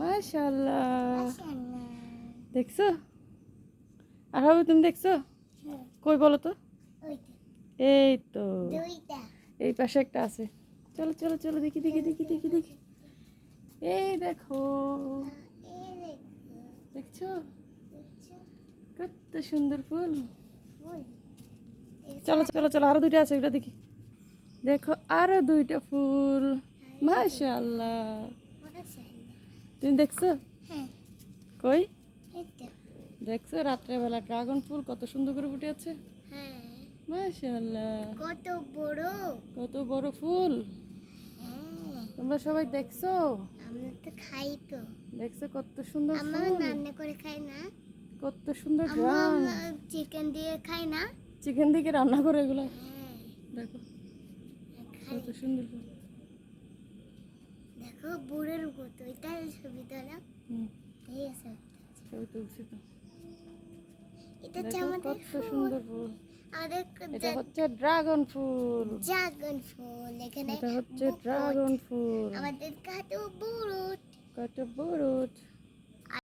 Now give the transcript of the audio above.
মাশাল্লাহ দেখছ? আর হবে তুমি দেখছ? কই বলো তো? এই তো। এই পাশে একটা আছে। চলো চলো চলো, দেখি দেখি দেখি দেখি দেখি। এই দেখো। দেখছ? কত সুন্দর ফুল। চলো চলো চলো, আরও দুইটা আছে ওটা দেখি। দেখো, আরও দুইটা ফুল। মাশাআল্লাহ তুমি দেখছ কই দেখছ রাত্রেবেলা ড্রাগন ফুল কত সুন্দর করে ফুটে আছে মাশাআল্লাহ কত বড় কত বড় ফুল তোমরা সবাই দেখছ আমরা তো খাই তো দেখছ কত সুন্দর আমরা রান্না করে খাই না কত সুন্দর গ্রাম চিকেন দিয়ে খাই না চিকেন দিকে রান্না করে এগুলো হ্যাঁ দেখো কত সুন্দর ফুল বুড়ের মতো এটা ছবি তোলা এই আছে ছবি তুলছি তো। এটা কত সুন্দর ফুল। এটা হচ্ছে ড্রাগন ফুল। ড্রাগন ফুল এখানে এটা হচ্ছে ড্রাগন ফুল। আমাদের কত বড় কত বড়